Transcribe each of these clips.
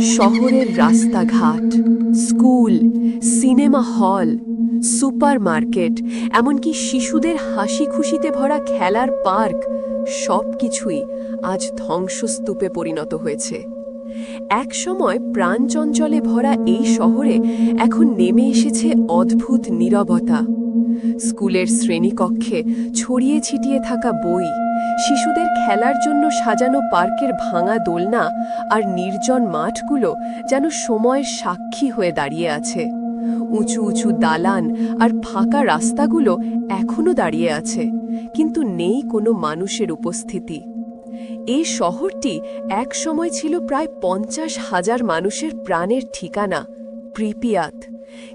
শহরের রাস্তাঘাট, school, cinema হল, সুপারমার্কেট, এমনকি শিশুদের হাসি খুশিতে ভরা খেলার পার্ক, সবকিছুই আজ ধ্বংসস্তূপে পরিণত হয়েছে। এক সময় প্রাণচঞ্চলে ভরা এই শহরে এখন নেমে এসেছে অদ্ভুত নীরবতা। স্কুলের শ্রেণীকক্ষে ছড়িয়ে ছিটিয়ে থাকা বই, শিশুদের খেলার জন্য সাজানো পার্কের ভাঙা দোলনা আর নির্জন মাঠগুলো যেন সময়ের সাক্ষী হয়ে দাঁড়িয়ে আছে। উঁচু উঁচু দালান আর ফাঁকা রাস্তাগুলো এখনও দাঁড়িয়ে আছে, কিন্তু নেই কোনো মানুষের উপস্থিতি। এই শহরটি এক সময় ছিল প্রায় পঞ্চাশ হাজার মানুষের প্রাণের ঠিকানা, প্রিপিয়াত।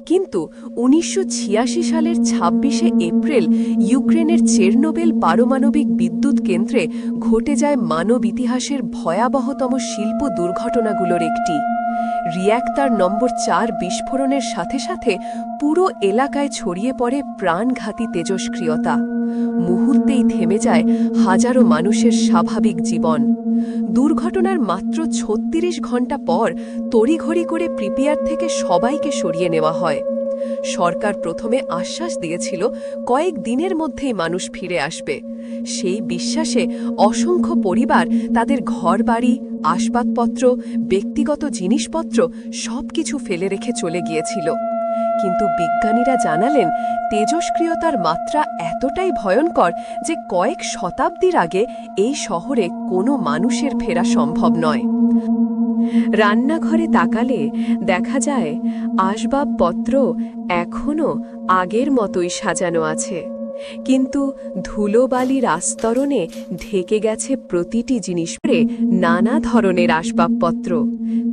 কিন্তু উনিশশো ছিয়াশি সালের ছাব্বিশে এপ্রিল ইউক্রেনের চেরনোবেল পারমাণবিক বিদ্যুৎ কেন্দ্রে ঘটে যায় মানব ইতিহাসের ভয়াবহতম শিল্প দুর্ঘটনাগুলোর একটি। রিয়্যাক্টার নম্বর চার বিস্ফোরণের সাথে সাথে পুরো এলাকায় ছড়িয়ে পড়ে প্রাণঘাতী তেজস্ক্রিয়তা। মুহূর্তেই থেমে যায় হাজারো মানুষের স্বাভাবিক জীবন। দুর্ঘটনার মাত্র ছত্রিশ ঘণ্টা পর তড়িঘড়ি করে প্রিপিয়ার থেকে সবাইকে সরিয়ে নেওয়া হয়। সরকার প্রথমে আশ্বাস দিয়েছিল, কয়েক দিনের মধ্যেই মানুষ ফিরে আসবে। সেই বিশ্বাসে অসংখ্য পরিবার তাদের ঘরবাড়ি, আসবাবপত্র, ব্যক্তিগত জিনিসপত্র সবকিছু ফেলে রেখে চলে গিয়েছিল। কিন্তু বিজ্ঞানীরা জানালেন তেজস্ক্রিয়তার মাত্রা এতটাই ভয়ঙ্কর যে কয়েক শতাব্দীর আগে এই শহরে কোনো মানুষের ফেরা সম্ভব নয়। রান্নাঘরে তাকালে দেখা যায়, আসবাবপত্র এখনও আগের মতোই সাজানো আছে। কিন্তু ধুলোবালির আস্তরণে ঢেকে গেছে প্রতিটি জিনিস নানা ধরনের আসবাবপত্র।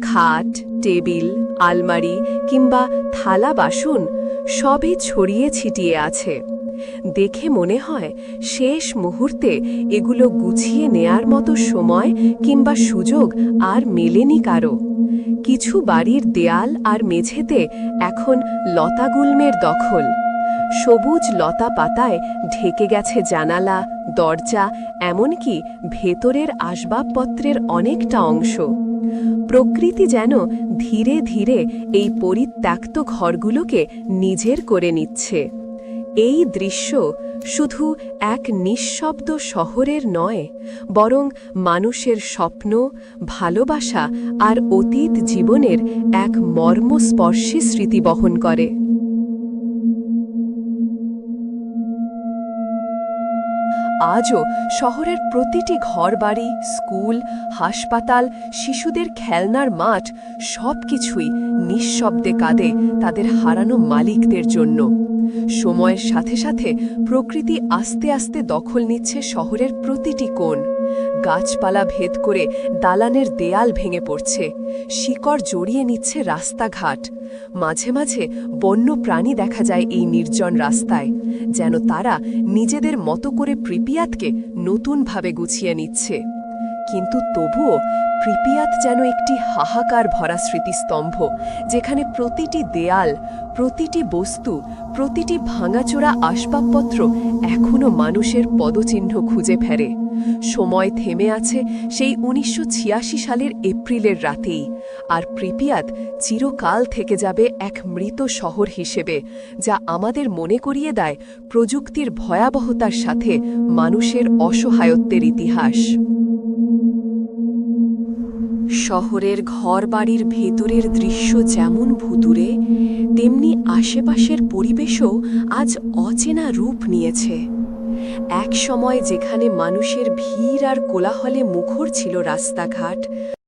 খাট, টেবিল, আলমারি কিংবা থালা বাসন সবই ছড়িয়ে ছিটিয়ে আছে। দেখে মনে হয় শেষ মুহূর্তে এগুলো গুছিয়ে নেয়ার মতো সময় কিংবা সুযোগ আর মেলেনি কারও। কিছু বাড়ির দেয়াল আর মেঝেতে এখন লতাগুল্মের দখল। সবুজ লতা পাতায় ঢেকে গেছে জানালা, দরজা, এমনকি ভেতরের আসবাবপত্রের অনেকটা অংশ। প্রকৃতি যেন ধীরে ধীরে এই পরিত্যক্ত ঘরগুলোকে নিজের করে নিচ্ছে। এই দৃশ্য শুধু এক নিঃশব্দ শহরের নয়, বরং মানুষের স্বপ্ন, ভালোবাসা আর অতীত জীবনের এক মর্মস্পর্শী স্মৃতি বহন করে। আজও শহরের প্রতিটি ঘরবাড়ি, স্কুল, হাসপাতাল, শিশুদের খেলনার মাঠ সব কিছুই নিঃশব্দে কাঁদে তাদের হারানো মালিকদের জন্য। সময়ের সাথে সাথে প্রকৃতি আস্তে আস্তে দখল নিচ্ছে শহরের প্রতিটি কোণ। গাছপালা ভেদ করে দালানের দেয়াল ভেঙে পড়ছে। শিকড় জড়িয়ে নিচ্ছে রাস্তাঘাট। মাঝে মাঝে বন্য প্রাণী দেখা যায় এই নির্জন রাস্তায়, যেন তারা নিজেদের মতো করে প্রিপিয়াতকে নতুনভাবে গুছিয়ে নিচ্ছে। কিন্তু তবুও প্রিপিয়াত যেন একটি হাহাকার ভরা স্মৃতিস্তম্ভ, যেখানে প্রতিটি দেয়াল, প্রতিটি বস্তু, প্রতিটি ভাঙাচোরা আসবাবপত্র এখনও মানুষের পদচিহ্ন খুঁজে ফেরে। সময় থেমে আছে সেই উনিশশো ছিয়াশি সালের এপ্রিলের রাতেই, আর প্রিপিয়াত চিরকাল থেকে যাবে এক মৃত শহর হিসেবে, যা আমাদের মনে করিয়ে দেয় প্রযুক্তির ভয়াবহতার সাথে মানুষের অসহায়ত্বের ইতিহাস। শহরের ঘরবাড়ির ভেতরের দৃশ্য যেমন ভুতুরে তেমনি আশেপাশের পরিবেশও আজ অচেনা রূপ নিয়েছে। এক সময় যেখানে মানুষের ভিড় আর কোলাহলে মুখর ছিল রাস্তাঘাট